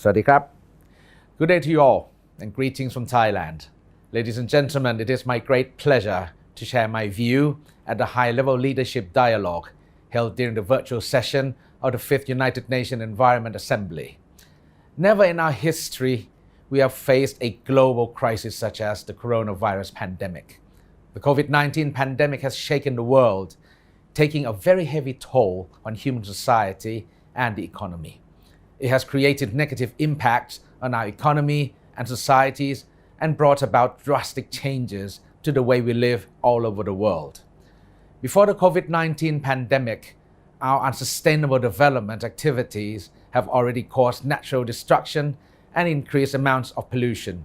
Swadikap. Good day to you all and greetings from Thailand. Ladies and gentlemen, it is my great pleasure to share my view at the high level leadership dialogue held during the virtual session of the Fifth United Nations Environment Assembly. Never in our history we have faced a global crisis such as the coronavirus pandemic. The COVID 19 pandemic has shaken the world, taking a very heavy toll on human society and the economy. It has created negative impacts on our economy and societies and brought about drastic changes to the way we live all over the world. Before the COVID 19 pandemic, our unsustainable development activities have already caused natural destruction and increased amounts of pollution.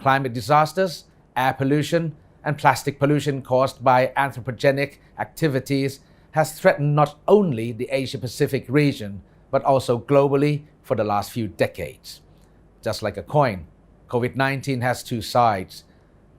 Climate disasters, air pollution, and plastic pollution caused by anthropogenic activities has threatened not only the Asia Pacific region, but also globally for the last few decades. Just like a coin, COVID 19 has two sides.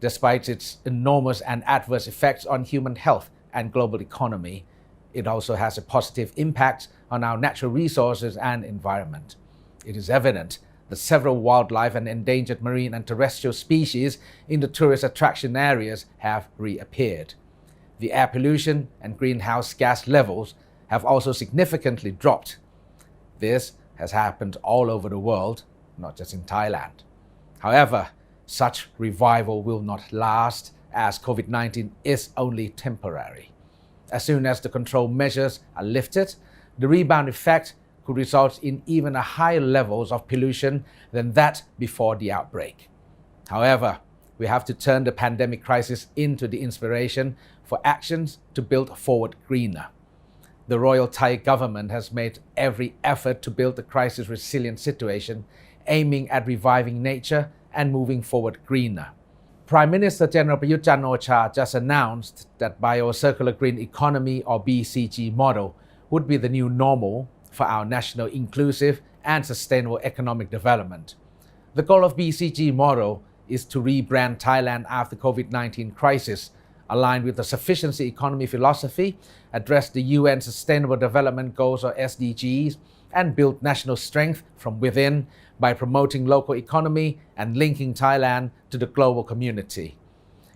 Despite its enormous and adverse effects on human health and global economy, it also has a positive impact on our natural resources and environment. It is evident that several wildlife and endangered marine and terrestrial species in the tourist attraction areas have reappeared. The air pollution and greenhouse gas levels have also significantly dropped. This has happened all over the world, not just in Thailand. However, such revival will not last as COVID 19 is only temporary. As soon as the control measures are lifted, the rebound effect could result in even higher levels of pollution than that before the outbreak. However, we have to turn the pandemic crisis into the inspiration for actions to build forward greener. The Royal Thai government has made every effort to build a crisis resilient situation, aiming at reviving nature and moving forward greener. Prime Minister General Prayut Chan just announced that Biocircular Green Economy or BCG model would be the new normal for our national inclusive and sustainable economic development. The goal of BCG model is to rebrand Thailand after COVID-19 crisis, aligned with the sufficiency economy philosophy, address the UN Sustainable Development Goals or SDGs, and build national strength from within by promoting local economy and linking Thailand to the global community.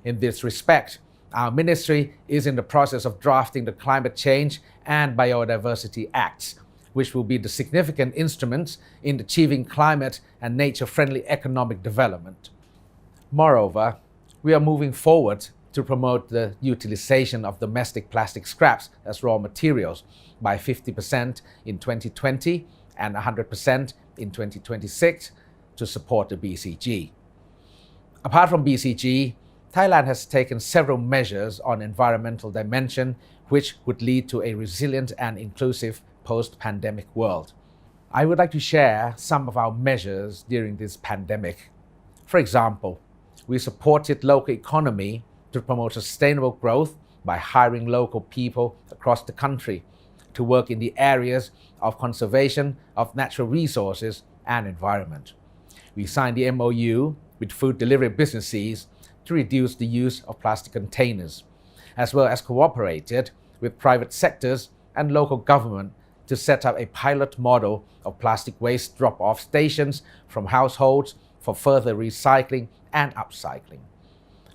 In this respect, our ministry is in the process of drafting the Climate Change and Biodiversity Acts, which will be the significant instruments in achieving climate and nature friendly economic development. Moreover, we are moving forward to promote the utilization of domestic plastic scraps as raw materials by 50% in 2020 and 100% in 2026 to support the BCG. Apart from BCG, Thailand has taken several measures on environmental dimension which would lead to a resilient and inclusive post-pandemic world. I would like to share some of our measures during this pandemic. For example, we supported local economy to promote sustainable growth by hiring local people across the country to work in the areas of conservation of natural resources and environment. We signed the MOU with food delivery businesses to reduce the use of plastic containers, as well as cooperated with private sectors and local government to set up a pilot model of plastic waste drop off stations from households for further recycling and upcycling.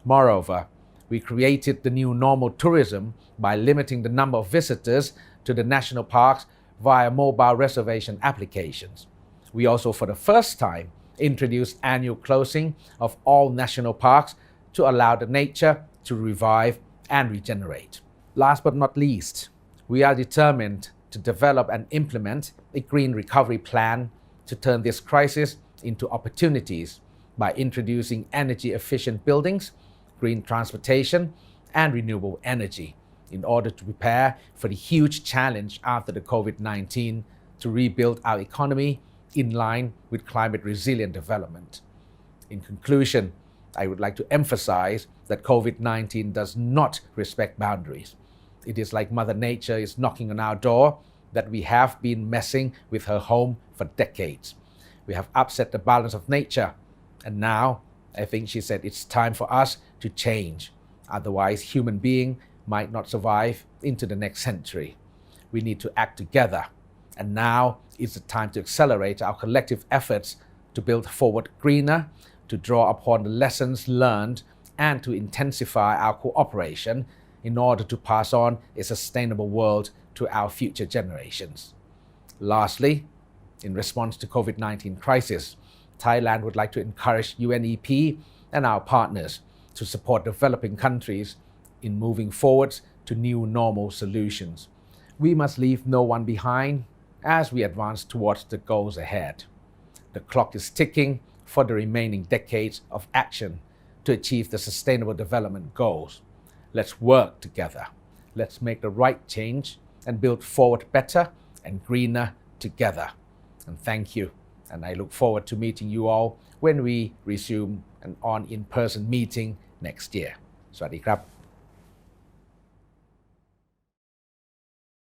Moreover, we created the new normal tourism by limiting the number of visitors to the national parks via mobile reservation applications. We also, for the first time, introduced annual closing of all national parks to allow the nature to revive and regenerate. Last but not least, we are determined to develop and implement a green recovery plan to turn this crisis into opportunities by introducing energy efficient buildings, green transportation, and renewable energy in order to prepare for the huge challenge after the COVID 19 to rebuild our economy in line with climate resilient development. In conclusion, I would like to emphasize that COVID 19 does not respect boundaries. It is like Mother Nature is knocking on our door that we have been messing with her home for decades. We have upset the balance of nature, and now I think she said it's time for us to change. Otherwise, human being might not survive into the next century. We need to act together. And now is the time to accelerate our collective efforts to build forward greener, to draw upon the lessons learned, and to intensify our cooperation in order to pass on a sustainable world to our future generations. Lastly, in response to COVID-19 crisis, Thailand would like to encourage UNEP and our partners to support developing countries in moving forward to new normal solutions. We must leave no one behind as we advance towards the goals ahead. The clock is ticking for the remaining decades of action to achieve the Sustainable Development Goals. Let's work together. Let's make the right change and build forward better and greener together. And thank you. And I look forward to meeting you all when we resume an on in person meeting next year. สวัสดีครับ